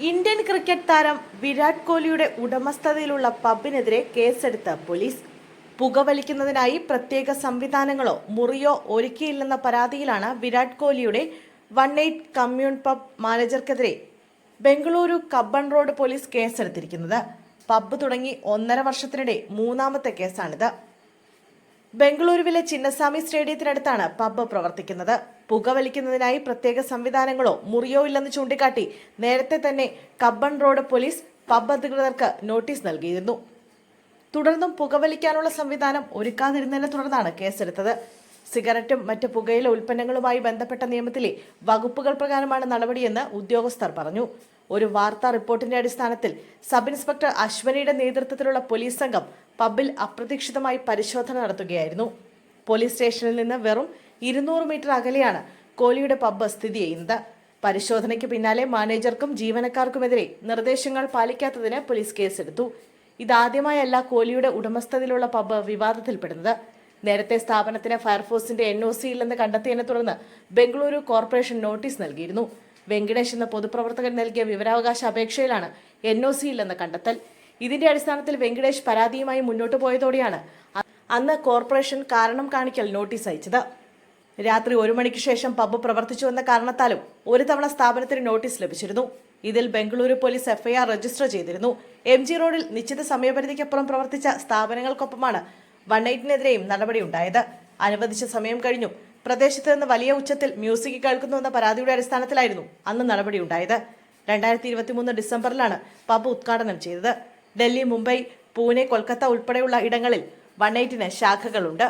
Indian cricket താരം വിരാട് കോഹ്ലിയുടെ ഉടമസ്ഥതയിലുള്ള പബിനെതിരെ കേസെടുത്ത പോലീസ്. പുകവലിക്കുന്നതിനായി പ്രത്യേക സംവിധാനങ്ങളോ മുറിയോ ഒരുക്കിയില്ലെന്ന പരാതിയിലാണ് വിരാട് കോഹ്ലിയുടെ വൺ എയ്റ്റ് കമ്മ്യൂൺ പബ് മാനേജർക്കെതിരെ ബംഗളൂരു കബ്ബൺ റോഡ് പോലീസ് കേസെടുത്തിരിക്കുന്നത്. പബ് തുടങ്ങി ഒന്നര വർഷത്തിനിടെ മൂന്നാമത്തെ കേസാണിത്. ബംഗളൂരുവിലെ ചിന്നസ്വാമി സ്റ്റേഡിയത്തിനടുത്താണ് പബ്ബ് പ്രവർത്തിക്കുന്നത്. പുകവലിക്കുന്നതിനായി പ്രത്യേക സംവിധാനങ്ങളോ മുറിയോ ഇല്ലെന്ന് ചൂണ്ടിക്കാട്ടി നേരത്തെ തന്നെ കബ്ബൺ റോഡ് പോലീസ് പബ് അധികൃതർക്ക് നോട്ടീസ് നൽകിയിരുന്നു. തുടർന്നും പുകവലിക്കാനുള്ള സംവിധാനം ഒരുക്കാതിരുന്നതിനെ തുടർന്നാണ് കേസെടുത്തത്. സിഗരറ്റും മറ്റ് പുകയില ഉൽപ്പന്നങ്ങളുമായി ബന്ധപ്പെട്ട നിയമത്തിലെ വകുപ്പുകൾ പ്രകാരമാണ് നടപടിയെന്ന് ഉദ്യോഗസ്ഥർ പറഞ്ഞു. ഒരു വാർത്താ റിപ്പോർട്ടിന്റെ അടിസ്ഥാനത്തിൽ സബ് ഇൻസ്പെക്ടർ അശ്വനിയുടെ നേതൃത്വത്തിലുള്ള പോലീസ് സംഘം പബ്ബിൽ അപ്രതീക്ഷിതമായി പരിശോധന നടത്തുകയായിരുന്നു. പോലീസ് സ്റ്റേഷനിൽ നിന്ന് വെറും ഇരുന്നൂറ് മീറ്റർ അകലെയാണ് കോലിയുടെ പബ്ബ് സ്ഥിതി ചെയ്യുന്നത്. പരിശോധനയ്ക്ക് പിന്നാലെ മാനേജർക്കും ജീവനക്കാർക്കുമെതിരെ നിർദ്ദേശങ്ങൾ പാലിക്കാത്തതിന് പോലീസ് കേസെടുത്തു. ഇതാദ്യമായല്ല കോലിയുടെ ഉടമസ്ഥതയിലുള്ള പബ്ബ് വിവാദത്തിൽപ്പെടുന്നത്. നേരത്തെ സ്ഥാപനത്തിന് ഫയർഫോഴ്സിന്റെ എൻ ഒ സി ഇല്ലെന്ന് കണ്ടെത്തിയതിനെ തുടർന്ന് ബംഗളൂരു കോർപ്പറേഷൻ നോട്ടീസ് നൽകിയിരുന്നു. വെങ്കടേഷ് എന്ന പൊതുപ്രവർത്തകൻ നൽകിയ വിവരാവകാശ അപേക്ഷയിലാണ് എൻ ഒ സി ഇല്ലെന്ന് കണ്ടെത്തൽ. ഇതിന്റെ അടിസ്ഥാനത്തിൽ വെങ്കടേഷ് പരാതിയുമായി മുന്നോട്ട് പോയതോടെയാണ് അന്ന് കോർപ്പറേഷൻ കാരണം കാണിക്കൽ നോട്ടീസ് അയച്ചത്. രാത്രി ഒരു മണിക്ക് ശേഷം പബ്ബ് പ്രവർത്തിച്ചുവെന്ന കാരണത്താലും ഒരു തവണ സ്ഥാപനത്തിന് നോട്ടീസ് ലഭിച്ചിരുന്നു. ഇതിൽ ബംഗളൂരു പോലീസ് എഫ്ഐആർ രജിസ്റ്റർ ചെയ്തിരുന്നു. എം ജി റോഡിൽ നിശ്ചിത സമയപരിധിക്കപ്പുറം പ്രവർത്തിച്ച സ്ഥാപനങ്ങൾക്കൊപ്പമാണ് വൺ എയ്റ്റിനെതിരെയും നടപടിയുണ്ടായത്. അനുവദിച്ച സമയം കഴിഞ്ഞു. പ്രദേശത്ത് നിന്ന് വലിയ ഉച്ചത്തിൽ മ്യൂസിക് കേൾക്കുന്നുവെന്ന പരാതിയുടെ അടിസ്ഥാനത്തിലായിരുന്നു അന്ന് നടപടിയുണ്ടായത്. രണ്ടായിരത്തി ഇരുപത്തിമൂന്ന് ഡിസംബറിലാണ് പബ് ഉദ്ഘാടനം ചെയ്തത്. ഡൽഹി മുംബൈ പൂനെ കൊൽക്കത്ത ഉൾപ്പെടെയുള്ള ഇടങ്ങളിൽ വൺ എയ്റ്റിന് ശാഖകളുണ്ട്.